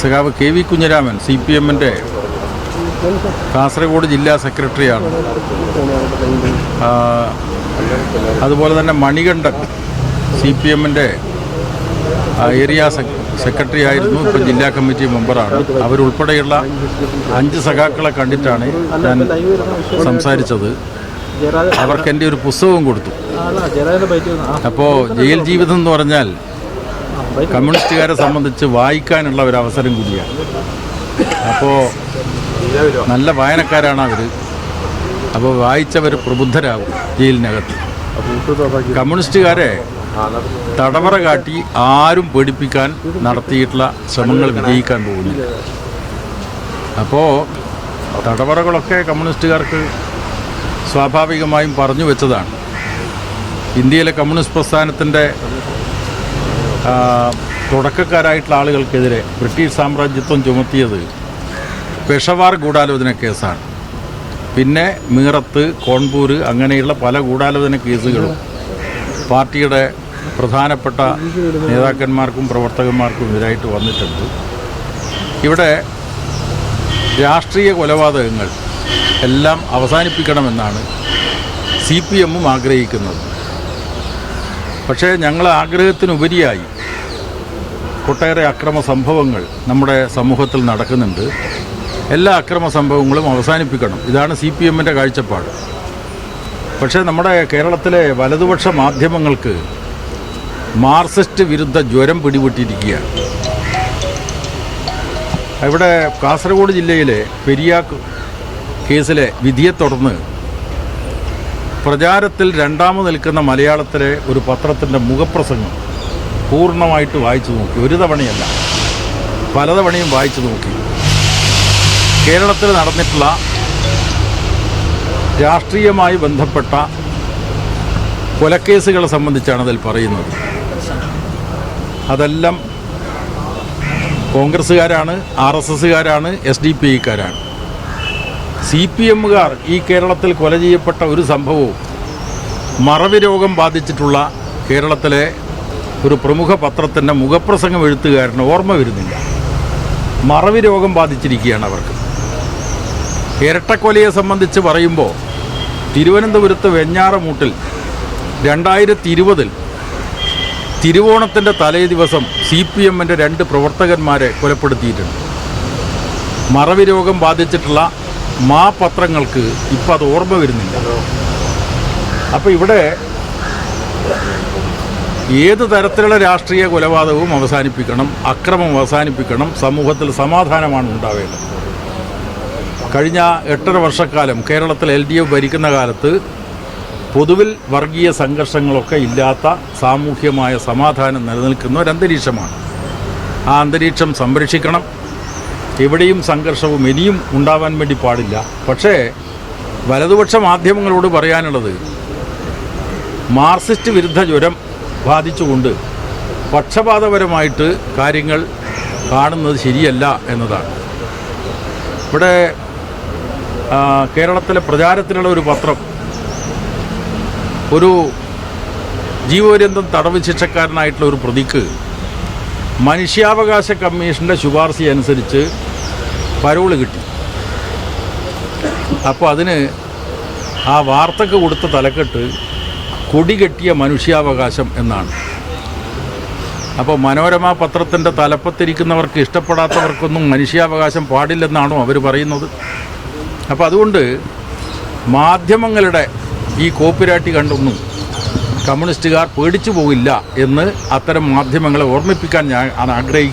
സഖാവ് K V Kunhiraman C P എമ്മിന്റെ കാസർഗോഡ് ജില്ലാ സെക്രട്ടറിയാണ്. അതുപോലെ തന്നെ മണികണ്ഠൻ സി പി എമ്മിന്റെ ഏരിയ സെക്രട്ടറി ആയിരുന്നു. ഇപ്പം ജില്ലാ കമ്മിറ്റി മെമ്പറാണ്. അവരുൾപ്പെടെയുള്ള അഞ്ച് സഖാക്കളെ കണ്ടിട്ടാണ് ഞാൻ സംസാരിച്ചത്. അവർക്ക് എന്റെ ഒരു പുസ്തകവും കൊടുത്തു. അപ്പോൾ ജയിൽ ജീവിതം എന്ന് പറഞ്ഞാൽ കമ്മ്യൂണിസ്റ്റുകാരെ സംബന്ധിച്ച് വായിക്കാനുള്ള ഒരു അവസരം കൂടിയാണ്. അപ്പോൾ നല്ല വായനക്കാരാണ് അവർ അപ്പോൾ വായിച്ചവർ പ്രബുദ്ധരാകും ജയിലിനകത്ത്. കമ്മ്യൂണിസ്റ്റുകാരെ തടവറ കാട്ടി ആരും പേടിപ്പിക്കാൻ നടത്തിയിട്ടുള്ള ശ്രമങ്ങൾ വിജയിക്കാൻ പോകുന്നില്ല. അപ്പോൾ തടവറകളൊക്കെ കമ്മ്യൂണിസ്റ്റുകാർക്ക് സ്വാഭാവികമായും പറഞ്ഞു വെച്ചതാണ്. ഇന്ത്യയിലെ കമ്മ്യൂണിസ്റ്റ് പ്രസ്ഥാനത്തിന്റെ തുടക്കക്കാരായിട്ടുള്ള ആളുകൾക്കെതിരെ ബ്രിട്ടീഷ് സാമ്രാജ്യത്വം ചുമത്തിയത് പെഷവാർ ഗൂഢാലോചന കേസാണ്. പിന്നെ മീറത്ത് കോൺപൂർ അങ്ങനെയുള്ള പല ഗൂഢാലോചന കേസുകളും പാർട്ടിയുടെ പ്രധാനപ്പെട്ട നേതാക്കന്മാർക്കും പ്രവർത്തകന്മാർക്കും എതിരായിട്ട് വന്നിട്ടുണ്ട്. ഇവിടെ രാഷ്ട്രീയ കൊലപാതകങ്ങൾ എല്ലാം അവസാനിപ്പിക്കണമെന്നാണ് സി പി എമ്മും ആഗ്രഹിക്കുന്നത്. പക്ഷേ ഞങ്ങൾ ആഗ്രഹത്തിനുപരിയായി ഒട്ടേറെ അക്രമ സംഭവങ്ങൾ നമ്മുടെ സമൂഹത്തിൽ നടക്കുന്നുണ്ട്. എല്ലാ അക്രമ സംഭവങ്ങളും അവസാനിപ്പിക്കണം. ഇതാണ് സി പി എമ്മിന്റെ കാഴ്ചപ്പാട്. പക്ഷേ നമ്മുടെ കേരളത്തിലെ വലതുപക്ഷ മാധ്യമങ്ങൾക്ക് മാർസിസ്റ്റ് വിരുദ്ധ ജ്വരം പിടിപെട്ടിരിക്കുകയാണ്. ഇവിടെ കാസർഗോഡ് ജില്ലയിലെ പെരിയാ കേസിലെ വിധിയെ തുടർന്ന് പ്രചാരത്തിൽ രണ്ടാമത് നിൽക്കുന്ന മലയാളത്തിലെ ഒരു പത്രത്തിന്റെ മുഖപ്രസംഗം പൂർണമായിട്ട് വായിച്ചു നോക്കി. ഒരു തവണയല്ല. പലതവണയും വായിച്ചു നോക്കി. കേരളത്തിൽ നടന്നിട്ടുള്ള രാഷ്ട്രീയമായി ബന്ധപ്പെട്ട കൊലക്കേസുകളെ സംബന്ധിച്ചാണ് അതിൽ പറയുന്നത്. അതെല്ലാം കോൺഗ്രസ്സുകാരാണ് ആർ എസ് എസ്സുകാരാണ് എസ് ഡി പി ഐക്കാരാണ്. സി പി എമ്മുകാർ ഈ കേരളത്തിൽ കൊല ചെയ്യപ്പെട്ട ഒരു സംഭവവും മറവി രോഗം ബാധിച്ചിട്ടുള്ള കേരളത്തിലെ ഒരു പ്രമുഖ പത്രത്തിന്റെ മുഖപ്രസംഗം എഴുത്തുകാരന് ഓർമ്മ വരുന്നില്ല. മറവി രോഗം ബാധിച്ചിരിക്കുകയാണ് അവർക്ക്. ഇരട്ടക്കൊലയെ സംബന്ധിച്ച് പറയുമ്പോൾ തിരുവനന്തപുരത്ത് വെഞ്ഞാറമൂട്ടിൽ രണ്ടായിരത്തി ഇരുപതിൽ തിരുവോണത്തിന്റെ തലേ ദിവസം സി പി എമ്മിന്റെ രണ്ട് പ്രവർത്തകന്മാരെ കൊലപ്പെടുത്തിയിട്ടുണ്ട്. മറവി രോഗം ബാധിച്ചിട്ടുള്ള മാ പത്രങ്ങൾക്ക് ഇപ്പം അത് ഓർമ്മ വരുന്നില്ല. അപ്പോൾ ഇവിടെ ഏത് തരത്തിലുള്ള രാഷ്ട്രീയ കൊലപാതകവും അവസാനിപ്പിക്കണം അക്രമം അവസാനിപ്പിക്കണം സമൂഹത്തിൽ സമാധാനമാണ് ഉണ്ടാവേണ്ടത്. കഴിഞ്ഞ എട്ടര വർഷക്കാലം കേരളത്തിൽ എൽ ഡി എഫ് ഭരിക്കുന്ന കാലത്ത് പൊതുവിൽ വർഗീയ സംഘർഷങ്ങളൊക്കെ ഇല്ലാത്ത സാമൂഹ്യമായ സമാധാനം നിലനിൽക്കുന്ന ഒരു അന്തരീക്ഷമാണ്. ആ അന്തരീക്ഷം സംരക്ഷിക്കണം. എവിടെയും സംഘർഷവും ഇനിയും ഉണ്ടാവാൻ വേണ്ടി പാടില്ല. പക്ഷേ വലതുപക്ഷ മാധ്യമങ്ങളോട് പറയാനുള്ളത് മാർക്സിസ്റ്റ് വിരുദ്ധ ജ്വരം ബാധിച്ചുകൊണ്ട് പക്ഷപാതപരമായിട്ട് കാര്യങ്ങൾ കാണുന്നത് ശരിയല്ല എന്നതാണ്. ഇവിടെ കേരളത്തിലെ പ്രചാരത്തിലുള്ള ഒരു പത്രം ഒരു ജീവപര്യന്തം തടവ് ശിക്ഷക്കാരനായിട്ടുള്ള ഒരു പ്രതിക്ക് മനുഷ്യാവകാശ കമ്മീഷന്റെ ശുപാർശ അനുസരിച്ച് പരോൾ കിട്ടി. അപ്പോൾ അതിന് ആ വാർത്തക്ക് കൊടുത്ത തലക്കെട്ട് കൊടികെട്ടിയ മനുഷ്യാവകാശം എന്നാണ്. അപ്പോൾ മനോരമ പത്രത്തിന്റെ തലപ്പത്തിരിക്കുന്നവർക്ക് ഇഷ്ടപ്പെടാത്തവർക്കൊന്നും മനുഷ്യാവകാശം പാടില്ലെന്നാണോ അവർ പറയുന്നത്? അപ്പോൾ അതുകൊണ്ട് മാധ്യമങ്ങളുടെ ഈ കോപ്പിരാട്ടി കണ്ടൊന്നും കമ്മ്യൂണിസ്റ്റുകാർ പേടിച്ചു പോകില്ല എന്ന് അത്തരം മാധ്യമങ്ങളെ ഓർമ്മിപ്പിക്കാൻ ഞാൻ ആഗ്രഹിക്കുന്നു